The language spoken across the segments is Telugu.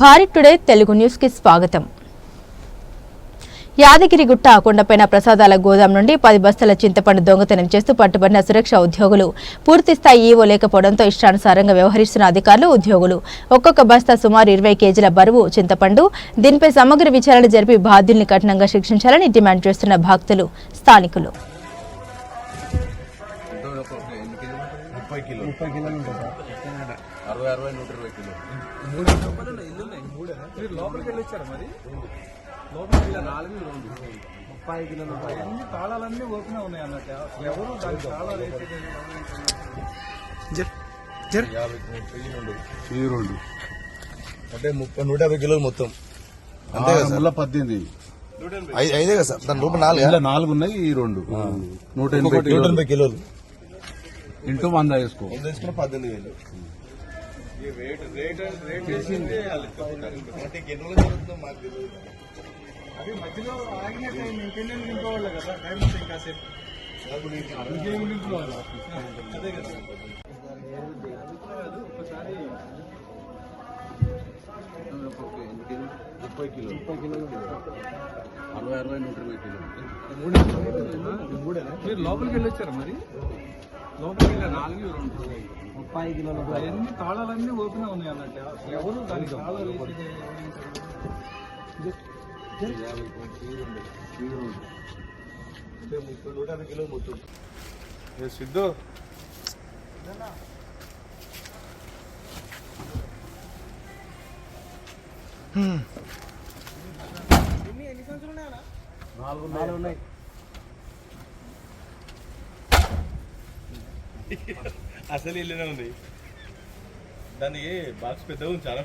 భారత్ టుడే తెలుగు న్యూస్కి స్వాగతం యాదగిరిగుట్ట కొండపైన ప్రసాదాల గోదాం నుండి పది బస్తాల చింతపండు దొంగతనం చేస్తూ పట్టుబడిన సురక్ష ఉద్యోగులు పూర్తి స్థాయి ఈవో లేకపోవడంతో ఇష్టానుసారంగా వ్యవహరిస్తున్న అధికారులు ఉద్యోగులు. ఒక్కొక్క బస్తా సుమారు ఇరవై కేజీల బరువు చింతపండు దీనిపై సమగ్ర విచారణ జరిపి బాధ్యుల్ని కఠినంగా శిక్షించాలని డిమాండ్ చేస్తున్న భక్తులు స్థానికులు. ముప్పై కిలో ముప్పై కిలోలు అరవై అరవై నూట ఇరవై కిలో మీరు లోపలికి వెళ్ళొచ్చారు మరి? లోపలికి నాలుగు రెండు ముప్పై కిలోలు అన్ని తాళాలన్నీ ఓపెన్ ఉన్నాయి అన్నట్టు. ఎవరు దానికి తాళాలు యాభై రెండు ఈ రెండు అంటే ముప్పై నూట యాభై కిలోలు మొత్తం. అంతే కదా సార్? ముళ్ళ పద్దెనిమిది. ఐదే కదా సార్? దాని రూపాయి నాలుగు నాలుగు ఉన్నాయి ఈ రెండు నూట ఎనభై నూట. ఎనభై కిలోలు. ఇంటూ వంద వేసుకో. వంద తీసుకున్న పద్దెనిమిది వేలు. అది మధ్యలో ఆగిన టైం ఇంకెళ్ళి నింపేవాళ్ళే కదా టైం ఉంటే ఇంకాసేపు. ఇంకేం నింపుకోవాలి? అదే కదా. ఒకసారి ముప్పై కిలో. ముప్పై కిలోలు అరవై అరవై నూట ఇరవై కిలో. మీరు లోపలికి వెళ్ళొచ్చారా మరి? లోపలికి నాలుగు రెండు. ముప్పై కిలోలు అవన్నీ తాళాలన్నీ ఓపెన్ ఉన్నాయి అన్నట్టు. ఎవరు దానికి తాళాలు వేసేది? యాభై ఈ రెండు ఈ రెండు అంటే ముప్పై నూట యాభై కిలోలు మొత్తం సిద్ధు అసలు ఇల్లునే ఉంది. దానికి బాక్స్ పెద్దగా ఉంది చాలా.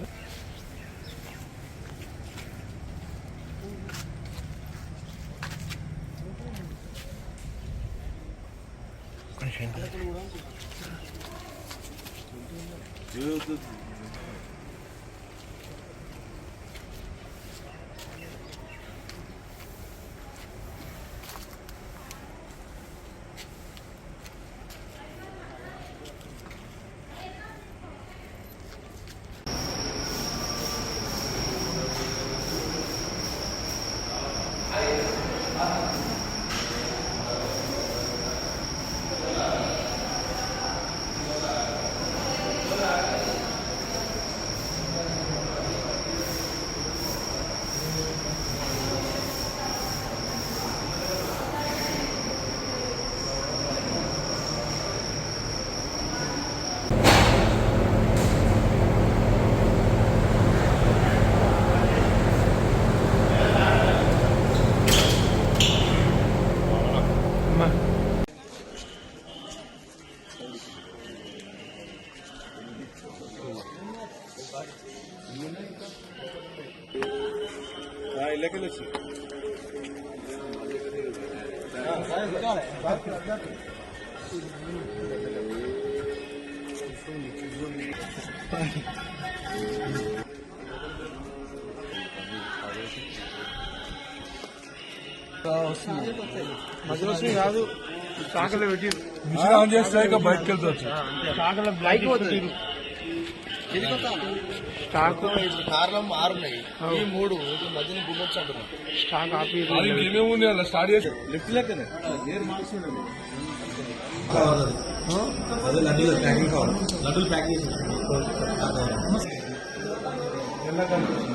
మధ్యలో కాదు శాఖలో పెట్టి మిషన్ ఆన్ చేస్తే ఇక బయటకు వెళ్తావచ్చు శాఖలో బ్లైక్ పోతుంది స్టాక్. కార్లు ఆరు ఉన్నాయి. ఈ మూడు మధ్యన గుమ్మొచ్చు అంటున్నాం స్టాక్ ఆపి ఉంది అలా స్టార్ట్ చేసి. లిఫ్ట్ లెక్కనే. లడ్డూలు ప్యాకింగ్ కావాలి. లడ్డూలు ప్యాక్ చేసి ఎలా కనిపిస్తుంది.